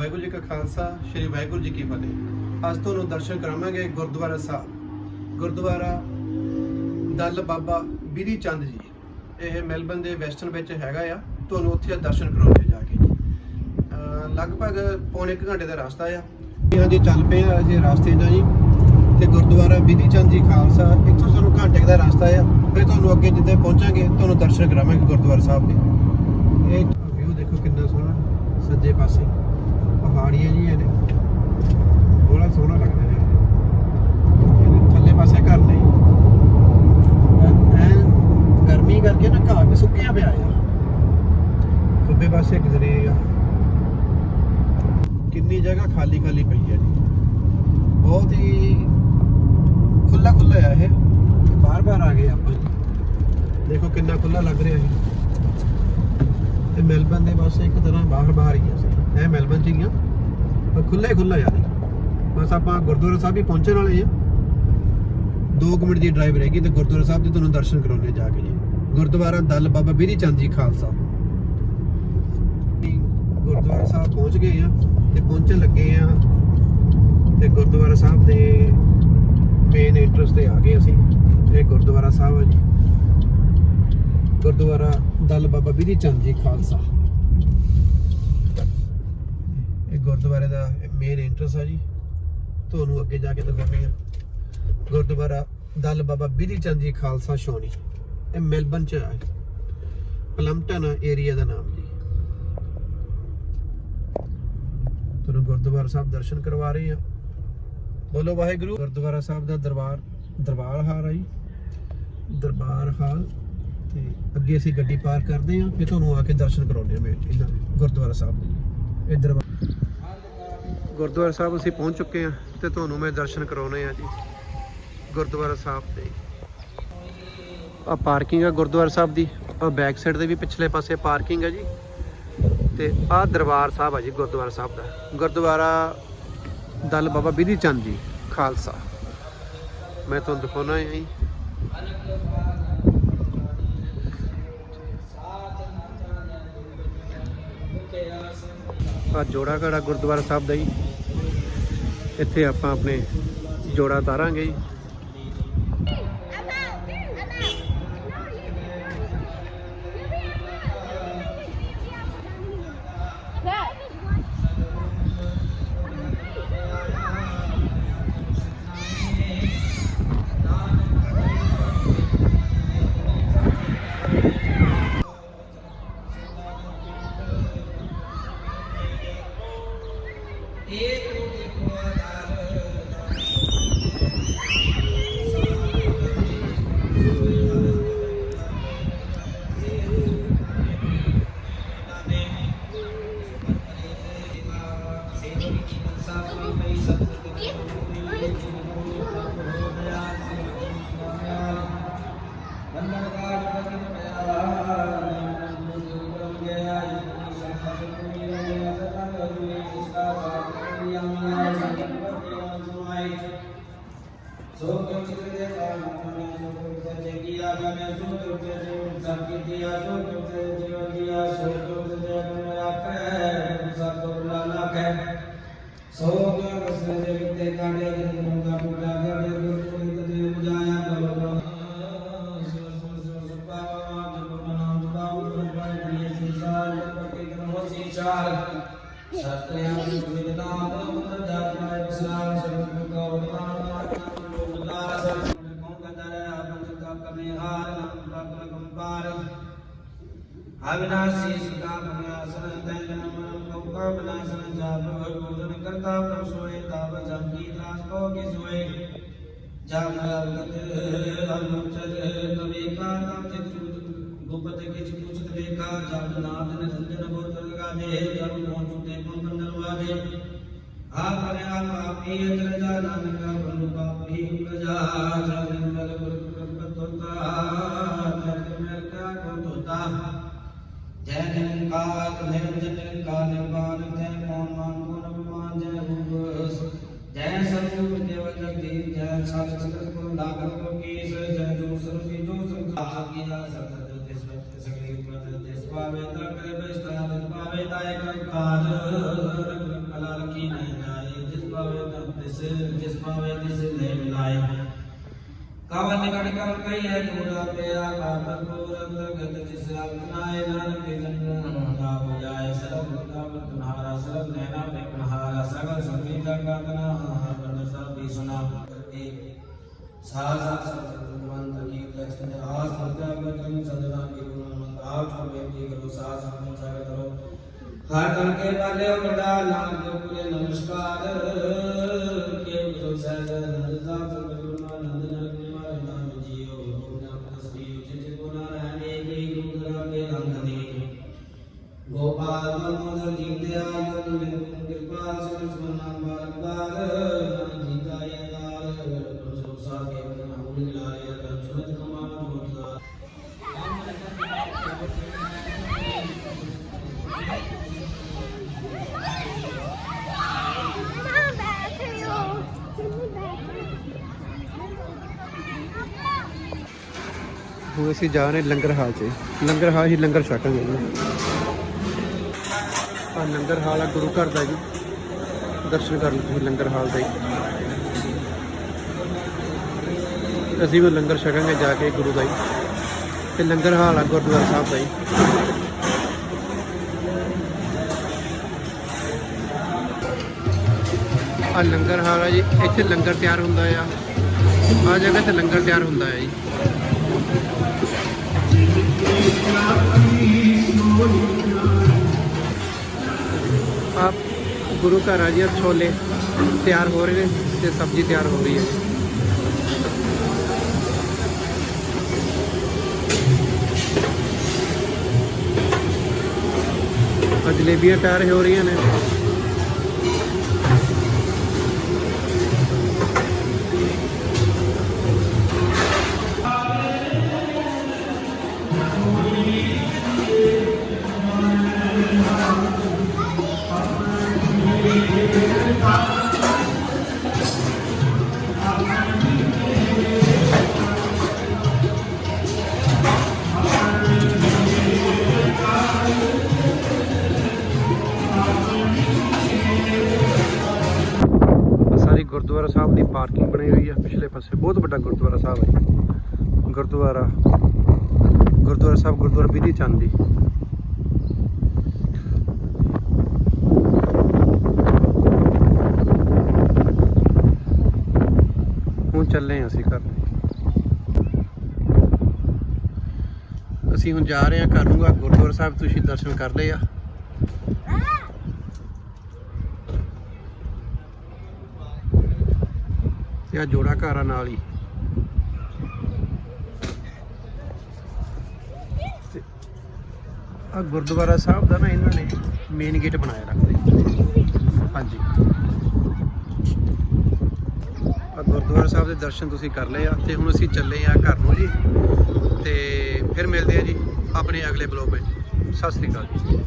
ਵਾਹਿਗੁਰੂ ਜੀ ਕਾ ਖਾਲਸਾ, ਸ੍ਰੀ ਵਾਹਿਗੁਰੂ ਜੀ ਕੀ ਫਤਿਹ। ਅੱਜ ਤੁਹਾਨੂੰ ਦਰਸ਼ਨ ਕਰਾਵਾਂਗੇ ਗੁਰਦੁਆਰਾ ਸਾਹਿਬ। ਗੁਰਦੁਆਰਾ ਦਲ ਬਾਬਾ ਬੀਰੀ ਚੰਦ ਜੀ। ਇਹ ਮੈਲਬਨ ਦੇ ਵੈਸਟਰਨ ਵਿੱਚ ਹੈਗਾ ਆ। ਤੁਹਾਨੂੰ ਉੱਥੇ ਦਰਸ਼ਨ ਕਰਾਉਂਦੇ ਜਾ ਕੇ। ਲਗਭਗ ਪੌਣੇ 1 ਘੰਟੇ ਦਾ ਰਸਤਾ ਆ। ਇਹਨਾਂ ਦੀ ਚੱਲ ਪਏ ਆ ਜੇ ਰਸਤੇ ਦਾ ਜੀ। ਤੇ ਗੁਰਦੁਆਰਾ ਬੀਰੀ ਚੰਦ ਜੀ ਖਾਲਸਾ, ਇੱਥੋਂ ਸਾਨੂੰ ਘੰਟੇ ਦਾ ਰਸਤਾ ਆ। ਫਿਰ ਤੁਹਾਨੂੰ ਅੱਗੇ ਜਿੱਦਾਂ ਪਹੁੰਚਾਂਗੇ, ਤੁਹਾਨੂੰ ਦਰਸ਼ਨ ਕਰਾਵਾਂਗੇ ਗੁਰਦੁਆਰਾ ਸਾਹਿਬ ਦੇ। ਇਹ ਵਿਊ ਦੇਖੋ ਕਿੰਨਾ ਸੋਹਣਾ, ਸੱਜੇ ਪਾਸੇ। ਪਹਾੜੀਆਂ ਜੀ ਨੇ ਬੜਾ ਸੋਹਣਾ ਲੱਗਦਾ ਹੈ ਇਹਦੇ ਥੱਲੇ ਪਾਸੇ ਘਰ ਨੇ। ਐ ਗਰਮੀ ਕਰਕੇ ਨਾ ਘਾਹ ਵੀ ਸੁੱਕਿਆ ਪਿਆ ਆ। ਖੱਬੇ ਪਾਸੇ ਇੱਕ ਕਿੰਨੀ ਜਗ੍ਹਾ ਖਾਲੀ ਖਾਲੀ ਪਈ ਹੈ ਜੀ। ਬਹੁਤ ਹੀ ਖੁੱਲਾ ਖੁੱਲਾ ਆ ਇਹ। ਬਾਰ ਬਾਰ ਆ ਗਏ ਆਪਾਂ ਦੇਖੋ ਕਿੰਨਾ ਖੁੱਲਾ ਲੱਗ ਰਿਹਾ ਹੈ ਤੇ ਮੈਲਬਨ ਦੇ ਬਸ ਇੱਕ ਤਰ੍ਹਾਂ ਬਾਹਰ ਬਾਹਰ ਹੀ ਆ ਸੀ ਇਹ ਮੈਲਬਨ ਚ ਹੀ ਆ। ਖੁੱਲਾ ਹੀ ਖੁੱਲਾ ਯਾਰ ਬਸ ਆਪਾਂ ਗੁਰਦੁਆਰਾ ਸਾਹਿਬ ਹੀ ਪਹੁੰਚਣ ਵਾਲੇ ਆ 2 ਮਿੰਟ ਦੀ ਡਰਾਈਵ ਗਈ ਤੇ ਗੁਰਦੁਆਰਾ ਸਾਹਿਬ ਦੇ ਤੁਹਾਨੂੰ ਦਰਸ਼ਨ ਕਰਾਉਣੇ ਜਾ ਕੇ ਜੀ। ਗੁਰਦੁਆਰਾ ਦਲ ਬਾਬਾ ਬੀਰੀ ਚੰਦ ਜੀ ਖਾਲਸਾ। ਗੁਰਦੁਆਰਾ ਸਾਹਿਬ ਪਹੁੰਚ ਗਏ ਆ ਤੇ ਪਹੁੰਚਣ ਲੱਗੇ ਆ ਤੇ ਗੁਰਦੁਆਰਾ ਸਾਹਿਬ ਦੇ ਮੇਨ ਐਂਟਰੈਂਸ ਤੇ ਆ ਗਏ ਅਸੀਂ ਇਹ ਗੁਰਦੁਆਰਾ ਸਾਹਿਬ ਹੈ ਜੀ। ਗੁਰਦੁਆਰਾ ਦਲ ਬਾਬਾ ਬੀਰੀ ਚੰਦ ਜੀ ਖਾਲਸਾ। ਇਹ ਗੁਰਦੁਆਰੇ ਦਾ ਮੇਨ ਐਂਟਰੈਂਸ ਆ ਜੀ। ਤੁਹਾਨੂੰ ਅੱਗੇ ਜਾ ਕੇ ਦਿਖਾਉਂਦੇ ਆ ਗੁਰਦੁਆਰਾ ਦਲ ਬਾਬਾ ਬੀਰੀ ਚੰਦ ਜੀ ਖਾਲਸਾ ਸ਼ੋਣੀ ਇਹ ਮੈਲਬਨ ਚ ਹੈ ਪਲਮਟਨ ਏਰੀਆ ਦਾ ਨਾਮ ਜੀ। ਤੁਹਾਨੂੰ ਗੁਰਦੁਆਰਾ ਸਾਹਿਬ ਦਰਸ਼ਨ ਕਰਵਾ ਰਹੇ ਆ ਬੋਲੋ ਵਾਹਿਗੁਰੂ। ਗੁਰਦੁਆਰਾ ਸਾਹਿਬ ਦਾ ਦਰਬਾਰ ਦਰਬਾਰ ਹਾਲ ਆ ਜੀ। ਦਰਬਾਰ ਹਾਲ ਤੇ ਅੱਗੇ ਅਸੀਂ ਗੱਡੀ ਪਾਰ ਕਰਦੇ ਆ ਫਿਰ ਤੁਹਾਨੂੰ ਆ ਕੇ ਦਰਸ਼ਨ ਕਰਾਉਂਦੇ ਆ ਮੈਂ ਇਹਨਾਂ ਗੁਰਦੁਆਰਾ ਸਾਹਿਬ ਦੇ। ਇਹ ਦਰਬਾਰ ਗੁਰਦੁਆਰਾ ਸਾਹਿਬ ਅਸੀਂ ਪਹੁੰਚ ਚੁੱਕੇ ਹਾਂ ਤੇ ਤੁਹਾਨੂੰ ਮੈਂ ਦਰਸ਼ਨ ਕਰਾਉਣੇ ਆ ਜੀ। ਗੁਰਦੁਆਰਾ ਸਾਹਿਬ ਦੇ। ਆ ਪਾਰਕਿੰਗ ਆ ਗੁਰਦੁਆਰਾ ਸਾਹਿਬ ਦੀ। ਆ ਬੈਕ ਸਾਈਡ ਦੇ ਵੀ ਪਿਛਲੇ ਪਾਸੇ ਪਾਰਕਿੰਗ ਆ ਜੀ। ਤੇ ਆ ਦਰਬਾਰ ਸਾਹਿਬ ਆ ਜੀ ਗੁਰਦੁਆਰਾ ਸਾਹਿਬ ਦਾ। ਗੁਰਦੁਆਰਾ ਦਲ ਬਾਬਾ ਬਿਧੀ ਚੰਦ ਜੀ, ਖਾਲਸਾ। ਮੈਂ ਤੁਹਾਨੂੰ ਦਿਖਾਉਣਾ ਹੈ ਜੀ। ਆ ਜੋੜਾ ਘੜਾ ਗੁਰਦੁਆਰਾ ਸਾਹਿਬ ਦਾ ਜੀ। ਇੱਥੇ ਆਪਾਂ ਆਪਣੇ ਜੋੜਾ ਤਾਰਾਂਗੇ ਜੀ। ਕਿਉ ਤੇ ਜੇ ਮਨ ਆਖੈ ਸਤ ਗੁਰ ਲਾਖੈ ਸੋ ਕਿਉ ਰਸ ਦੇ ਵਿਤੇ ਕਾੜੇ ਜਿਨ ਮੁੰਗਾ ਪੂਜਾ ਕਰੇ ਗੁਰ ਕੋਈ ਤੇ ਬੁਝਾਇਆ ਬਲ ਬਲ ਸੋ ਸੋ ਸੋ ਸੁਪਾਵਾ ਜਪ। ਨਾਮ ਜਪਾਉ ਗੁਰ ਪਾਇ ਕਰੀਏ ਸੰਸਾਰ ਪਤੀ ਕਰੋ ਸੀਚਾਰ ਅਵਿਨਾਸੀ ਸੁਤਾ ਭਿਆਸਨ ਤੈ ਜਨਮ ਕੋ ਕਾ ਬਨਾਸਨ ਜਾਪ ਭੋਜਨ ਕਰਤਾ ਪ੍ਰਭ ਸੋਏ, ਤਾਪ ਜਮ ਕੀ ਤਰਾਸ ਕੋ ਕੀ ਸੋਏ। ਜਮ ਅਵਗਤ ਅਨੁ ਚਜ ਤਵੇ ਕਾ ਨਾਮ ਚਿਤ ਗੁਪਤ ਕਿਛ ਪੁਛਤ ਦੇਖਾ ਜਬ ਨਾਮ ਜਨ ਸੰਜਨ ਬੋਤਰ ਲਗਾ ਦੇ ਜਬ ਮੋਹ ਤੇ ਪੰਕਨ ਨਰਵਾਦੇ ਆਪ ਨੇ ਆਪ ਆਪੀ ਅਜਰ ਜਾ, ਨਾਨਕ ਬੰਦੂ ਪਾਪੀ ਪ੍ਰਜਾ ਜਨ ਮਲ ਗੁਰ ਗੁਰ ਜੈ ਨਿਰੰਕਾਰ ਨਿਰੰਜਨ ਨਿਰੰਕਾਰ, ਨਿਰਵਾਣ ਤੈ ਮੋਨ ਮਾਨ ਗੁਣ ਵਿਮਾਨ ਜੈ ਰੂਪ ਜੈ ਸਰੂਪ ਦੇਵ ਜਗਦੀਸ਼ ਜੈ ਸਤ ਸਤ ਗੁਰ ਲਾਗਰ ਕੋ ਕੀਸ, ਜੈ ਜੋ ਸਰੂਪੀ ਜੋ ਸੰਸਾਰ ਕੀ ਜਾ ਸਤ ਸਤ ਤਿਸ ਵਕਤ ਸਗਲੀ ਪ੍ਰਤ ਤਿਸ ਪਾਵੇ ਤਾ ਕਰੇ ਬਿਸਤਾ ਤਿਸ ਪਾਵੇ ਤਾ ਇਕ ਕਾਜ ਤਿਸ, ਜਿਸ ਪਾਵੇ ਤਿਸ ਲੈ ਮਿਲਾਏ। ਕਾਵਨ ਨਿਕਟ ਕਰ ਕਈ ਹੈ ਦੂਰਾ ਪਿਆ ਕਾਪਰ ਪੂਰ ਅੰਤਰਗਤ ਜਿਸ ਰਬ ਨਾਏ ਨਾਨਕ ਜਨ। ਦਾ ਬੁਝਾਏ ਸਰਬ ਦਾ ਤੁਨਹਾਰਾ ਸਰਬ ਨੈਣਾ ਤੇ ਕਨਹਾਰਾ ਸਗਲ ਸੰਗੀਤ ਦਾ ਕਾਤਨਾ ਬੰਦ ਸਭ ਦੀ ਸੁਨਾ ਕਰਤੇ ਸਾਸ ਸੰਤਮੰਤ ਕੀ ਕਚਨ ਆਸ ਸਦਾ ਬਚਨ ਸਦਨਾ ਕੀ ਗੁਣ ਆਪ ਜੋ ਬੇਨਤੀ ਕਰੋ ਸਾਸ ਸੰਤ ਸਾਗਤ ਕਰੋ। ਹਰ ਤਨ ਕੇ ਵਾਲੇ ਵੱਡਾ, ਨਾਮ ਦੇ ਪੂਰੇ ਨਮਸਕਾਰ। ਕੇ ਬੁਝੋ ਸਹਿਜ ਨੰਦ ਹੁਣ ਅਸੀਂ ਜਾ ਰਹੇ ਲੰਗਰ ਹਾਲ 'ਚ ਲੰਗਰ ਹਾਲ ਹੀ ਲੰਗਰ ਛਕਾਂਗੇ ਜੀ ਆ ਲੰਗਰ ਹਾਲ ਆ ਗੁਰੂ ਘਰ ਦਾ ਜੀ। ਦਰਸ਼ਨ ਕਰਨ ਤੁਸੀਂ ਲੰਗਰ ਹਾਲ ਦਾ। ਜੀ ਅਸੀਂ ਵੀ ਲੰਗਰ ਛਕਾਂਗੇ ਜਾ ਕੇ ਗੁਰੂ ਦਾ ਜੀ। ਤੇ ਲੰਗਰ ਹਾਲ ਆ ਗੁਰਦੁਆਰਾ ਸਾਹਿਬ ਦਾ ਜੀ। ਆ ਲੰਗਰ ਹਾਲ ਆ ਜੀ। ਇੱਥੇ ਲੰਗਰ ਤਿਆਰ ਹੁੰਦਾ ਆ। ਆ ਜਗ੍ਹਾ ਤੇ ਲੰਗਰ ਤਿਆਰ ਹੁੰਦਾ ਹੈ ਜੀ। ਆਪ ਗੁਰੂ ਘਰ ਆ ਜੀ, ਆਹ ਛੋਲੇ ਤਿਆਰ ਹੋ ਰਹੇ ਨੇ ਤੇ ਸਬਜ਼ੀ ਤਿਆਰ ਹੋ ਰਹੀ ਹੈ। ਜਲੇਬੀਆਂ ਤਿਆਰ ਹੋ ਰਹੀਆਂ ਨੇ। ਗੁਰਦੁਆਰਾ ਸਾਹਿਬ ਦੀ ਪਾਰਕਿੰਗ ਬਣੀ ਹੋਈ ਆ, ਪਿਛਲੇ ਪਾਸੇ ਬਹੁਤ ਵੱਡਾ ਗੁਰਦੁਆਰਾ ਸਾਹਿਬ ਹੈ ਗੁਰਦੁਆਰਾ ਗੁਰਦੁਆਰਾ ਸਾਹਿਬ, ਗੁਰਦੁਆਰਾ ਬਿਧੀ ਚੰਦ ਦੀ। ਹੁਣ ਚੱਲੇ ਹਾਂ ਅਸੀਂ ਘਰ। ਅਸੀਂ ਹੁਣ ਜਾ ਰਹੇ ਹਾਂ ਘਰ ਨੂੰ। ਗੁਰਦੁਆਰਾ ਸਾਹਿਬ ਤੁਸੀਂ ਦਰਸ਼ਨ ਕਰ ਲਏ ਆ। ਤੇ ਆ ਜੋੜਾ ਘਰ ਆ ਨਾਲ ਹੀ। ਤੇ ਆ ਗੁਰਦੁਆਰਾ ਸਾਹਿਬ ਦਾ ਨਾ ਇਹਨਾਂ ਨੇ ਮੇਨ ਗੇਟ ਬਣਾਇਆ ਰੱਖਦੇ ਹਾਂਜੀ। ਆ ਗੁਰਦੁਆਰਾ ਸਾਹਿਬ ਦੇ ਦਰਸ਼ਨ ਤੁਸੀਂ ਕਰ ਲਏ ਆ ਤੇ ਹੁਣ ਅਸੀਂ ਚੱਲੇ ਆ ਘਰ ਨੂੰ ਜੀ। ਤੇ ਫਿਰ ਮਿਲਦੇ ਆ ਜੀ ਆਪਣੇ ਅਗਲੇ ਬਲੌਗ ਵਿੱਚ। ਸਤਿ ਸ੍ਰੀ ਅਕਾਲ ਜੀ।